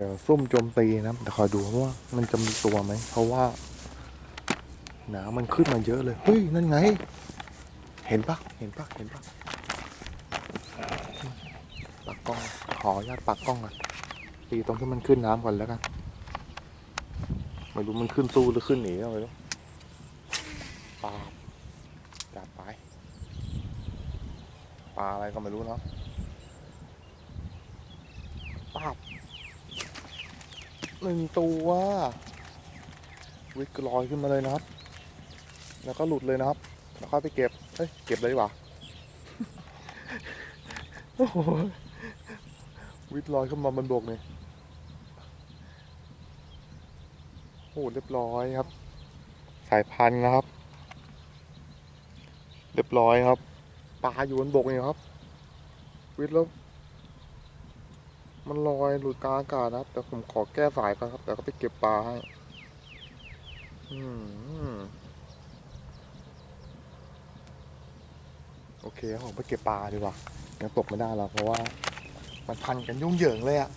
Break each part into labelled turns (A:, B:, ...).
A: เดี๋ยวซุ่มโจมตีนะแต่คอยดูว่ามันจะมีตัวไหม เพราะว่าหนามันขึ้นมาเยอะเลย เฮ้ย นั่นไง เห็นปะเห็นปะเห็นปะปักกล้อง ขออนุญาตปักกล้องอะตีตรงที่มันขึ้นน้ำก่อนแล้วกันไม่รู้มันขึ้นสู้หรือขึ้นหนีอาไปแล้ปลาจัดไปปลาอะไรก็ไม่รู้เนาะป้า หนึ่งตัววิกลอยขึ้นมาเลยนะครับ แล้วก็หลุดเลยนะครับ แล้วค่อยไปเก็บเฮ้ยเก็บเลยดีกว่าโอ้โหวิดลอยขึ้นมาบนบกเนี่ยโอ้โหเรียบร้อยครับ สายพันธุ์นะครับ เรียบร้อยครับปลาอยู่บนบกเนี่ยครับ วิดแล้ว มันลอยหลุดกลางอากาศนะครับแต่ผมขอแก้สายก่อนครับ แต่ก็ไปเก็บปลาให้ อืมโอเคผมไปเก็บปลาดีกว่ายังตกไม่ได้แล้วเพราะว่า มันพันกันยุ่งเหยิงเลยอะ่ะ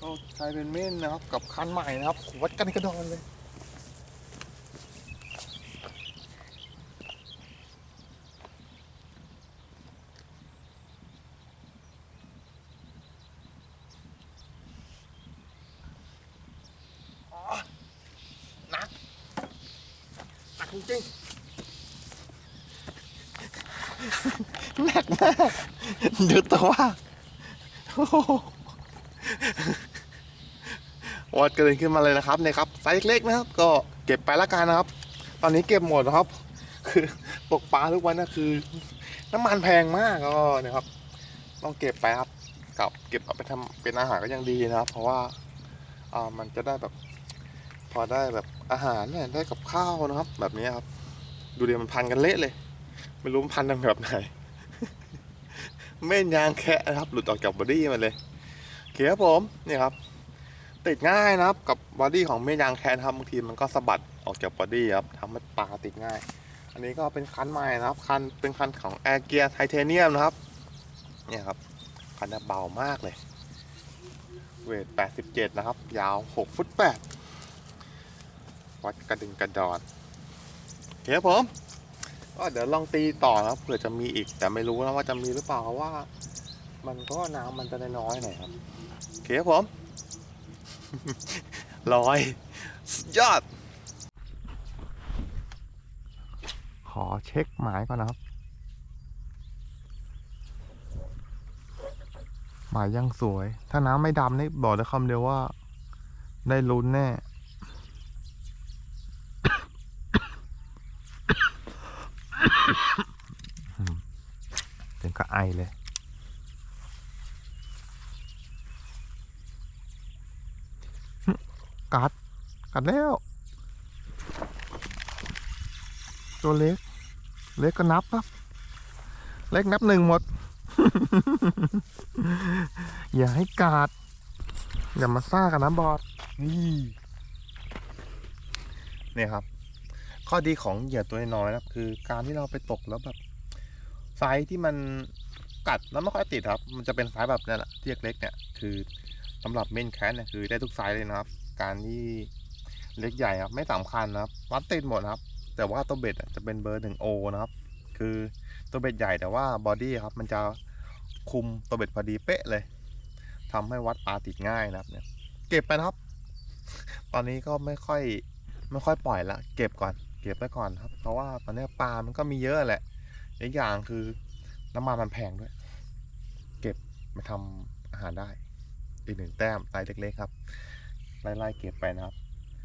A: ก็ใช้เป็นเม่นนะครับ กับคันใหม่นะครับวัดกันกระดอนเลย อ๋อหนัก หนัก จริงๆหนักมากดูตัวโอ้โหวัดกระเด็นขึ้นมาเลยนะครับเนี่ยครับไซส์เล็กๆนะครับ ก็เก็บไปละกันนะครับ ตอนนี้เก็บหมดนะครับ คือตกปลาทุกวันนะคือ น้ำมันแพงมากก็เนี่ยครับ ต้องเก็บไปครับกับเก็บเอาไปทำเป็นอาหารก็ยังดีนะครับ เพราะว่าอ่ามันจะได้แบบพ อได้แบบอาหารเนี่ยได้กับข้าวนะครับ แบบนี้ครับ ดูดิมันพันกันเละเลย ไม่รู้มันพันกันแบบไหนเม่นยางแคะนะครับ หลุดออกจากบอดี้มันเลยโอเคครับผมนี่ครับ ติดง่ายนะครับกับบอดี้ของเม่นยางแคะนะครับบางทีมันก็สะบัดออกจากบอดี้ครับทำให้ปลาติดง่าย อันนี้ก็เป็นคันใหม่นะครับ คันเป็นคันของแอร์เกียร์ไทเทเนียมนะครับเนี่ยครับคันเบามากเลย เวท 87 นะครับ ยาว 6 ฟุต8 วัดกระดึงกระดอนเคครับผมก็เดี๋ยวลองตีต่อนะครับเผื่อจะมีอีก แต่ไม่รู้นะว่าจะมีหรือเปล่าเพราะว่า มันก็น้ำมันจะน้อยๆหน่อยครับเคครับผมลอยยอด ขอเช็คหมายก่อนนะครับ หมายยังสวย ถ้าน้ำไม่ดำนี่บอกได้คำเดียวว่า ได้ลุ้นแน่ ถึงกับไอเลย กัด กัดแล้ว ตัวเล็ก เล็กก็นับครับ เล็กนับหนึ่งหมด อย่าให้กาดอย่ามาซ่ากันนะบอสนี่นี่ครับ ข้อดีของเหยื่อตัวน้อยๆนะครับคือการที่เราไปตกแล้วแบบไซส์ที่มันกัดแล้วไม่ค่อยติดครับ มันจะเป็นไซส์แบบนี้แหละที่เล็กๆเนี่ยคือสำหรับเมนแคสเนี่ยคือได้ทุกไซส์เลยนะครับ การที่เล็กใหญ่ครับไม่สำคัญนะครับวัดติดหมดครับ แต่ว่าตัวเบ็ดจะเป็นเบอร์หนึ่งโอนะครับ คือตัวเบ็ดใหญ่แต่ว่าบอดี้ครับมันจะคุมตัวเบ็ดพอดีเป๊ะเลยทำให้วัดปลาติดง่ายนะครับเนี่ยเก็บไปครับ ตอนนี้ก็ไม่ค่อยไม่ค่อยปล่อยละเก็บก่อน เก็บไปก่อนครับ เพราะว่าตอนนี้ปลามันก็มีเยอะแหละอีกอย่างคือน้ำมันมันแพงด้วย เก็บมาทำอาหารได้ อีกหนึ่งแต้มไซส์เล็กๆครับ ไล่ๆเก็บไปนะครับ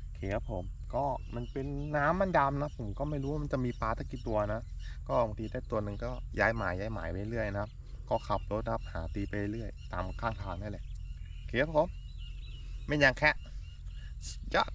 A: โอเคครับผม ก็มันเป็นน้ำมันดำนะผมก็ไม่รู้ว่ามันจะมีปลาตั้งกี่ตัวนะ ก็บางทีได้ตัวหนึ่งก็ย้ายหมายย้ายหมายไปเรื่อยนะครับ ก็ขับรถครับหาตีไปเรื่อยตามข้างทางนั่นแหละโอเคครับผมไม่ยังแค่ยอด